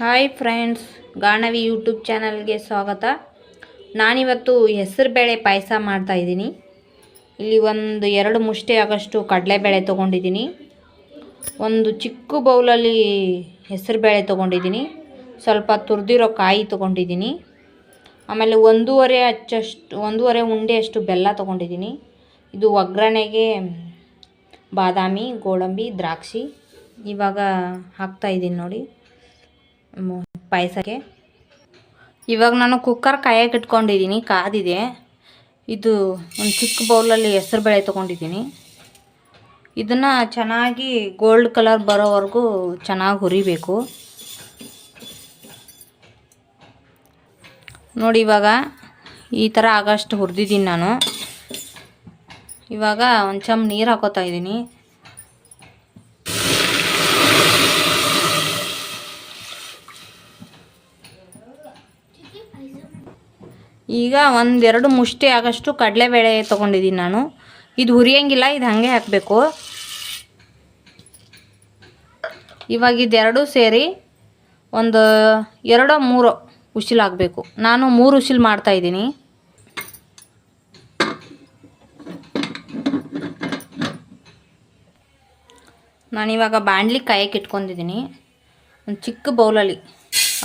Hi friends, ಗಾಣವಿ YouTube ಚಾನಲ್ಗೆ ಸ್ವಾಗತ. ನಾನಿವತ್ತು ಹೆಸರುಬೇಳೆ ಪಾಯಸ ಮಾಡ್ತಾಯಿದ್ದೀನಿ ಇಲ್ಲಿ ಒಂದು ಎರಡು ಮುಷ್ಟಿ ಆಗಷ್ಟು ಕಡಲೆಬೇಳೆ ತೊಗೊಂಡಿದ್ದೀನಿ. ಒಂದು ಚಿಕ್ಕ ಬೌಲಲ್ಲಿ ಹೆಸರುಬೇಳೆ ತೊಗೊಂಡಿದ್ದೀನಿ. ಸ್ವಲ್ಪ ತುರಿದಿರೋ ಕಾಯಿ ತೊಗೊಂಡಿದ್ದೀನಿ. ಆಮೇಲೆ ಒಂದೂವರೆ ಅಚ್ಚಷ್ಟು, ಒಂದೂವರೆ ಉಂಡೆಯಷ್ಟು ಬೆಲ್ಲ ತೊಗೊಂಡಿದ್ದೀನಿ. ಇದು ಒಗ್ಗರಣೆಗೆ ಬಾದಾಮಿ, ಗೋಡಂಬಿ, ದ್ರಾಕ್ಷಿ ಇವಾಗ ಹಾಕ್ತಾಯಿದ್ದೀನಿ ನೋಡಿ. ಪಾಯಸಕ್ಕೆ. ಇವಾಗ ನಾನು ಕುಕ್ಕರ್ ಕಾಯಕ್ಕೆ ಇಟ್ಕೊಂಡಿದ್ದೀನಿ ಕಾದಿದೆ. ಇದು ಒಂದು ಚಿಕ್ಕ ಬೌಲಲ್ಲಿ ಹೆಸರುಬೇಳೆ ತೊಗೊಂಡಿದ್ದೀನಿ ಇದನ್ನು ಚೆನ್ನಾಗಿ ಗೋಲ್ಡ್ ಕಲರ್ ಬರೋವರೆಗೂ ಚೆನ್ನಾಗಿ ಹುರಿಬೇಕು. ನೋಡಿ ಇವಾಗ ಈ ಥರ ಆಗಷ್ಟು ಹುರಿದಿದ್ದೀನಿ ನಾನು. ಇವಾಗ ಒಂದು ಚಮ್ ನೀರು ಹಾಕೋತಾ ಇದ್ದೀನಿ ಈಗ ಒಂದೆರಡು ಮುಷ್ಟಿ ಆಗಷ್ಟು ಕಡಲೆಬೇಳೆ ತೊಗೊಂಡಿದ್ದೀನಿ ನಾನು. ಇದು ಹುರಿಯಂಗಿಲ್ಲ, ಇದು ಹಾಗೆ ಹಾಕಬೇಕು. ಇವಾಗ ಇದೆರಡು ಸೇರಿ ಒಂದು ಎರಡೋ ಮೂರು ಉಸಿಲ್ ಹಾಕಬೇಕು. ನಾನು ಮೂರು ಉಸಿಲು ಮಾಡ್ತಾಯಿದ್ದೀನಿ ನಾನಿವಾಗ ಬಾಣಲಿ ಕಾಯಕ್ಕೆ ಇಟ್ಕೊಂಡಿದ್ದೀನಿ. ಒಂದು ಚಿಕ್ಕ ಬೌಲಲ್ಲಿ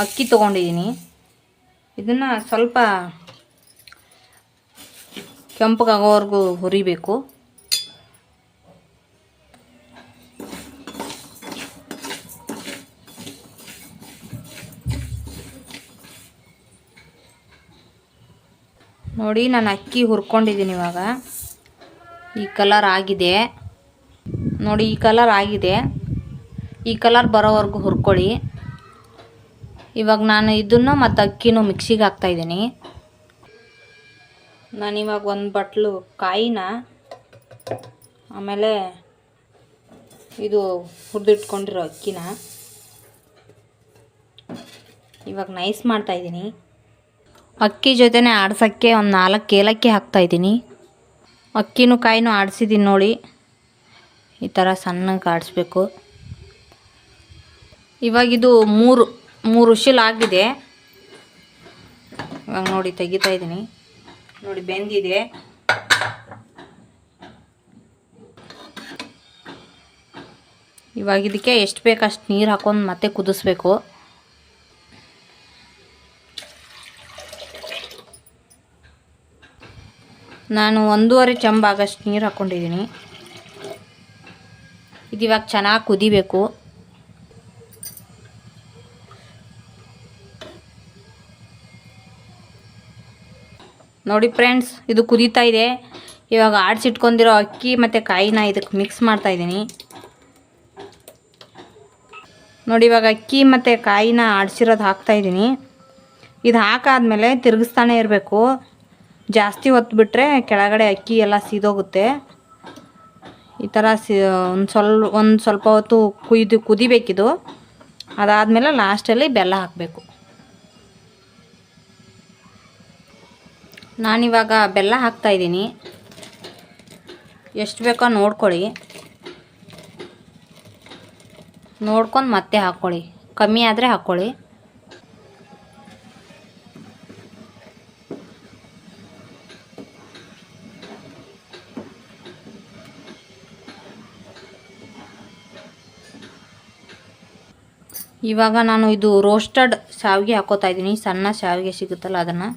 ಅಕ್ಕಿ ತೊಗೊಂಡಿದ್ದೀನಿ. ಇದನ್ನು ಸ್ವಲ್ಪ ಕೆಂಪಗಾಗೋವರೆಗೂ ಹುರಿಬೇಕು. ನೋಡಿ, ನಾನು ಅಕ್ಕಿ ಹುರ್ಕೊಂಡಿದ್ದೀನಿ ಇವಾಗ. ಈ ಕಲರ್ ಆಗಿದೆ. ನೋಡಿ, ಈ ಕಲರ್ ಆಗಿದೆ. ಈ ಕಲರ್ ಬರೋವರೆಗೂ ಹುರ್ಕೊಳ್ಳಿ. ಇವಾಗ ನಾನು ಇದನ್ನು ಮತ್ತು ಅಕ್ಕಿನೂ ಮಿಕ್ಸಿಗೆ ಹಾಕ್ತಾಯಿದ್ದೀನಿ ನಾನಿವಾಗ ಒಂದು ಬಟ್ಲು ಕಾಯಿನ, ಆಮೇಲೆ ಇದು ಹುರಿದಿಟ್ಕೊಂಡಿರೋ ಅಕ್ಕಿನ. ಇವಾಗ ನೈಸ್ ಮಾಡ್ತಾಯಿದ್ದೀನಿ ಅಕ್ಕಿ ಜೊತೆನೆ ಆಡ್ಸೋಕ್ಕೆ ಒಂದು ನಾಲ್ಕು ಏಲಕ್ಕಿ ಹಾಕ್ತಾಯಿದ್ದೀನಿ ಅಕ್ಕಿನೂ ಕಾಯಿನೂ ಆಡಿಸಿದ್ದೀನಿ ನೋಡಿ. ಈ ಥರ ಸಣ್ಣಗೆ ಆಡಿಸ್ಬೇಕು. ಇವಾಗ ಇದು ಮೂರು ಮೂರು ಉಶಿಲ್ ಆಗಿದೆ. ಇವಾಗ ನೋಡಿ ತೆಗಿತಾ ಇದ್ದೀನಿ. ನೋಡಿ, ಬೆಂದಿದೆ. ಇವಾಗ ಇದಕ್ಕೆ ಎಷ್ಟು ಬೇಕು ಅಷ್ಟು ನೀರು ಹಾಕೊಂಡು ಮತ್ತೆ ಕುದಿಸ್ಬೇಕು. ನಾನು ಒಂದೂವರೆ ಚಂಬ ಆಗಷ್ಟು ನೀರು ಹಾಕ್ಕೊಂಡಿದ್ದೀನಿ ಇದಿವಾಗ ಚೆನ್ನಾಗಿ ಕುದಿಬೇಕು. ನೋಡಿ ಫ್ರೆಂಡ್ಸ್, ಇದು ಕುದೀತಾ ಇದೆ. ಇವಾಗ ಆಡಿಸಿಟ್ಕೊಂಡಿರೋ ಅಕ್ಕಿ ಮತ್ತು ಕಾಯಿನ ಇದಕ್ಕೆ ಮಿಕ್ಸ್ ಮಾಡ್ತಾ ಇದ್ದೀನಿ. ನೋಡಿ ಇವಾಗ ಅಕ್ಕಿ ಮತ್ತು ಕಾಯಿನ ಆಡಿಸಿರೋದು ಹಾಕ್ತಾ ಇದ್ದೀನಿ. ಇದು ಹಾಕಾದಮೇಲೆ ತಿರುಗಿಸ್ತಾನೆ ಇರಬೇಕು. ಜಾಸ್ತಿ ಹೊತ್ತು ಬಿಟ್ಟರೆ ಕೆಳಗಡೆ ಅಕ್ಕಿ ಎಲ್ಲ ಸೀದೋಗುತ್ತೆ. ಈ ಥರ ಸಿ, ಒಂದು ಸ್ವಲ್ಪ ಒಂದು ಸ್ವಲ್ಪ ಹೊತ್ತು ಕುಯ್ದು ಕುದಿಬೇಕಿದು. ಅದಾದಮೇಲೆ ಲಾಸ್ಟಲ್ಲಿ ಬೆಲ್ಲ ಹಾಕಬೇಕು. ನಾನಿವಾಗ ಬೆಲ್ಲ ಹಾಕ್ತಾಯಿದ್ದೀನಿ ಎಷ್ಟು ಬೇಕೋ ನೋಡ್ಕೊಳ್ಳಿ. ನೋಡ್ಕೊಂಡು ಮತ್ತೆ ಹಾಕ್ಕೊಳ್ಳಿ ಕಮ್ಮಿ ಆದರೆ ಹಾಕ್ಕೊಳ್ಳಿ ಇವಾಗ ನಾನು ಇದು ರೋಸ್ಟೆಡ್ ಶಾವಿಗೆ ಹಾಕೋತಾ ಇದ್ದೀನಿ. ಸಣ್ಣ ಶಾವಿಗೆ ಸಿಗುತ್ತಲ್ಲ ಅದನ್ನು.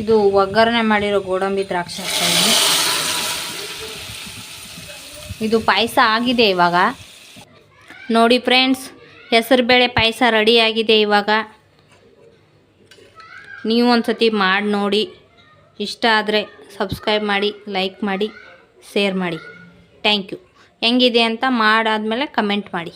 ಇದು ಒಗ್ಗರಣೆ ಮಾಡಿರೋ ಗೋಡಂಬಿ ದ್ರಾಕ್ಷಿ ಹಾಕ್ತಾ ಇದ್ದೀನಿ ಇದು ಪಾಯಸ ಆಗಿದೆ ಇವಾಗ. ನೋಡಿ ಫ್ರೆಂಡ್ಸ್ ಹೆಸರುಬೇಳೆ ಪಾಯಸ ರೆಡಿಯಾಗಿದೆ ಇವಾಗ. ನೀವು ಒಂದು ಸತಿ ಮಾಡಿ ನೋಡಿ. ಇಷ್ಟ ಆದರೆ ಸಬ್ಸ್ಕ್ರೈಬ್ ಮಾಡಿ, ಲೈಕ್ ಮಾಡಿ, ಶೇರ್ ಮಾಡಿ. Thank you. ಹೆಂಗಿದೆ ಅಂತ ಮಾಡಾದಮೇಲೆ ಕಮೆಂಟ್ ಮಾಡಿ.